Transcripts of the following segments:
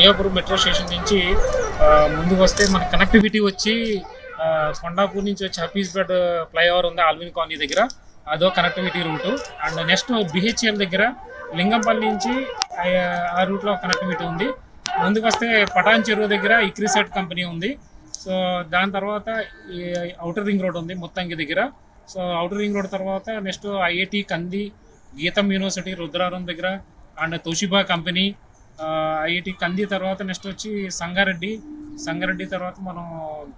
Devapur metro station నుంచి ముందుకు వస్తే మన కనెక్టివిటీ వచ్చి కొండాపూర్ నుంచి వచ్చి హఫీజ్పేట్ ఫ్లైఓవర్ ఉంది ఆల్విన్ కాలనీ దగ్గర. అదో connectivity route and next B H L దగ్గర లింగంపల్లి నుంచి ఆ- రూట్లో కనెక్టివిటీ ఉంది. ముందుకు వస్తే పటాన్ చెరువు దగ్గర ఇక్రిసెట్ కంపెనీ ఉంది. సో దాని తర్వాత ఈ అవుటర్ రింగ్ రోడ్ ఉంది మొత్తంకి దగ్గర. సో అవుటర్ రింగ్ రోడ్ తర్వాత next I I T Kandi GITAM university Rudraram దగ్గర అండ్ తోషిబా కంపెనీ ఐఐటి కంది తర్వాత నెక్స్ట్ వచ్చి సంగారెడ్డి. సంగారెడ్డి తర్వాత మనం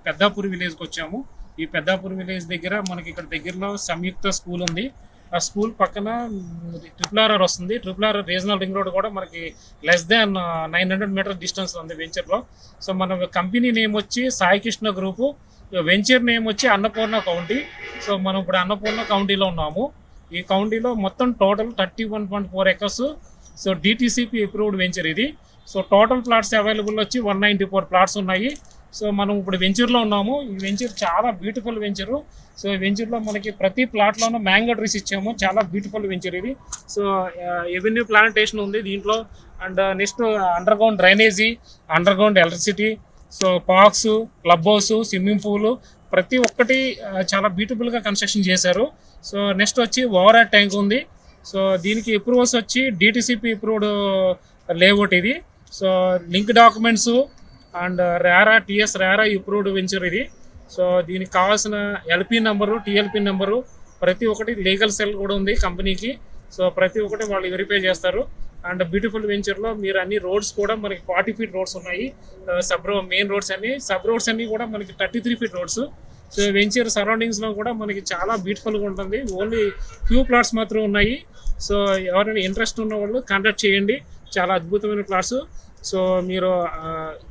పెద్దాపూర్ విలేజ్కి వచ్చాము. ఈ పెద్దాపూర్ విలేజ్ దగ్గర మనకి ఇక్కడ దగ్గరలో సంయుక్త స్కూల్ ఉంది. ఆ స్కూల్ పక్కన ట్రిపుల్ ఆర్ఆర్ వస్తుంది. Triple R regional ring road కూడా మనకి less than nine hundred meter distance ఉంది వెంచర్లో. సో మన కంపెనీ నేమ్ వచ్చి సాయికృష్ణ గ్రూపు. వెంచర్ నేమ్ వచ్చి అన్నపూర్ణ కౌంటీ. సో మనం ఇప్పుడు అన్నపూర్ణ కౌంటీలో ఉన్నాము. ఈ కౌంటీలో మొత్తం total thirty one point four acres so D T C P approved venture ఇది. సో టోటల్ ప్లాట్స్ అవైలబుల్ వచ్చి వన్ నైంటీ ఫోర్ ప్లాట్స్ ఉన్నాయి. సో మనం ఇప్పుడు వెంచర్లో ఉన్నాము. ఈ వెంచర్ చాలా బ్యూటిఫుల్ వెంచరు సో ఈ వెంచర్లో మనకి ప్రతి ప్లాట్లోనూ మ్యాంగో ట్రీస్ ఇచ్చాము. చాలా బ్యూటిఫుల్ వెంచర్ ఇది. సో ఎవెన్యూ ప్లాంటేషన్ ఉంది దీంట్లో. And next under ground drainage under ground electricity so parks club house swimming pool ప్రతి ఒక్కటి uh, చాలా బ్యూటిఫుల్గా కన్స్ట్రక్షన్ చేశారు. సో నెక్స్ట్ వచ్చి ఓవర్ ట్యాంక్ ఉంది. సో దీనికి అప్రూవల్స్ వచ్చి D T C P approved layout ఇది. So link documents and RERA T S RERA approved venture ఇది. సో దీనికి కావాల్సిన ఎల్పి నెంబరు టిఎల్పి నెంబరు ప్రతి ఒక్కటి లీగల్ సెల్ కూడా ఉంది కంపెనీకి. సో ప్రతి ఒక్కటి వాళ్ళు వెరిఫై చేస్తారు. అండ్ బ్యూటిఫుల్ వెంచర్లో మీరు అన్ని రోడ్స్ కూడా మనకి ఫార్టీ ఫీట్ రోడ్స్ ఉన్నాయి. సబ్ మెయిన్ రోడ్స్ అన్ని సబ్ రోడ్స్ అన్ని కూడా మనకి thirty three feet roads so venture సరౌండింగ్స్లో కూడా మనకి చాలా బ్యూటిఫుల్గా ఉంటుంది. ఓన్లీ ఫ్యూ ప్లాట్స్ మాత్రం ఉన్నాయి. సో ఎవరైనా ఇంట్రెస్ట్ ఉన్న వాళ్ళు కాంటాక్ట్ చేయండి. చాలా అద్భుతమైన ప్లాట్స్ సో మీరు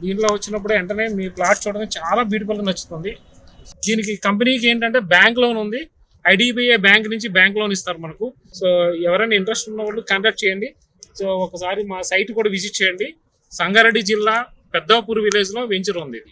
దీనిలో వచ్చినప్పుడు వెంటనే మీ ప్లాట్ చూడడం చాలా బ్యూటిఫుల్గా నచ్చుతుంది. దీనికి కంపెనీకి ఏంటంటే బ్యాంక్ లోన్ ఉంది. I D B I bank నుంచి బ్యాంక్ లోన్ ఇస్తారు మనకు. సో ఎవరైనా ఇంట్రెస్ట్ ఉన్న వాళ్ళు కాంటాక్ట్ చేయండి. సో ఒకసారి మా సైట్ కూడా విజిట్ చేయండి. సంగారెడ్డి జిల్లా పెద్దాపూర్ విలేజ్లో వెంచర్ ఉంది ఇది.